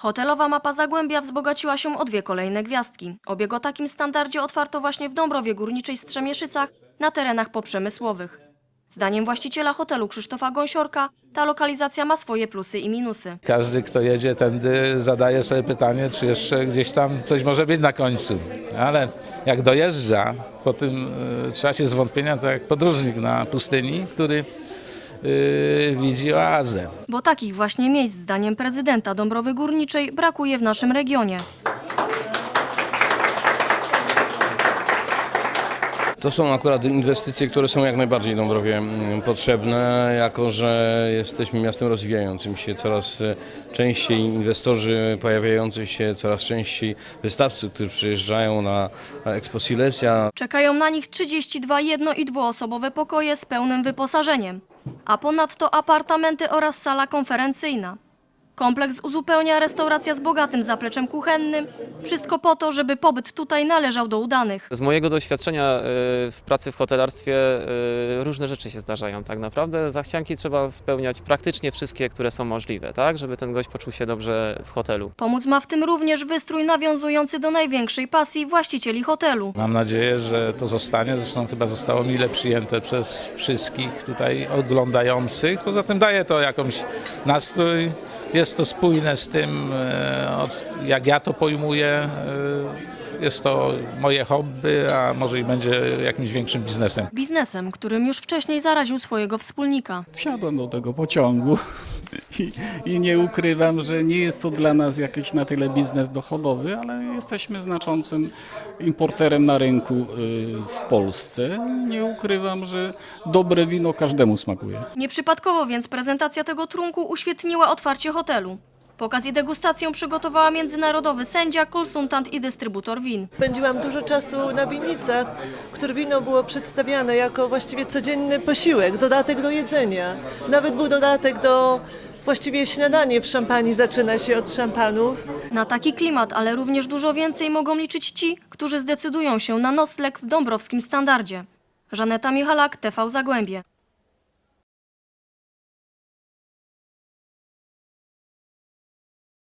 Hotelowa mapa Zagłębia wzbogaciła się o dwie kolejne gwiazdki. Obieg o takim standardzie otwarto właśnie w Dąbrowie Górniczej Strzemieszycach na terenach poprzemysłowych. Zdaniem właściciela hotelu Krzysztofa Gąsiorka ta lokalizacja ma swoje plusy i minusy. Każdy, kto jedzie tędy, zadaje sobie pytanie, czy jeszcze gdzieś tam coś może być na końcu. Ale jak dojeżdża, po tym czasie zwątpienia, to jak podróżnik na pustyni, który y, widzi oazę. Bo takich właśnie miejsc zdaniem prezydenta Dąbrowy Górniczej brakuje w naszym regionie. To są akurat inwestycje, które są jak najbardziej Dąbrowie mm, potrzebne, jako że jesteśmy miastem rozwijającym się. Coraz e, częściej inwestorzy pojawiający się, coraz częściej wystawcy, którzy przyjeżdżają na na Expo Silesia. Czekają na nich 32 jedno- i dwuosobowe pokoje z pełnym wyposażeniem, a ponadto apartamenty oraz sala konferencyjna. Kompleks uzupełnia restauracja z bogatym zapleczem kuchennym. Wszystko po to, żeby pobyt tutaj należał do udanych. Z mojego doświadczenia y, w pracy w hotelarstwie y, różne rzeczy się zdarzają tak naprawdę. Zachcianki trzeba spełniać praktycznie wszystkie, które są możliwe, tak, żeby ten gość poczuł się dobrze w hotelu. Pomóc ma w tym również wystrój nawiązujący do największej pasji właścicieli hotelu. Mam nadzieję, że to zostanie. Zresztą chyba zostało mile przyjęte przez wszystkich tutaj oglądających. Poza tym daje to jakąś nastrój. Jest to spójne z tym, e, jak ja to pojmuję. Jest to moje hobby, a może i będzie jakimś większym biznesem. Biznesem, którym już wcześniej zaraził swojego wspólnika. Wsiadłem do tego pociągu i, i nie ukrywam, że nie jest to dla nas jakiś na tyle biznes dochodowy, ale jesteśmy znaczącym importerem na rynku y, w Polsce. Nie ukrywam, że dobre wino każdemu smakuje. Nieprzypadkowo więc prezentacja tego trunku uświetniła otwarcie hotelu. Pokaz i degustację przygotowała międzynarodowy sędzia, konsultant i dystrybutor win. Spędziłam dużo czasu na winnicach, w których wino było przedstawiane jako właściwie codzienny posiłek, dodatek do jedzenia. Nawet był dodatek do właściwie śniadanie w szampanii zaczyna się od szampanów. Na taki klimat, ale również dużo więcej mogą liczyć ci, którzy zdecydują się na nocleg w dąbrowskim standardzie. Żaneta Michalak, TV Zagłębie.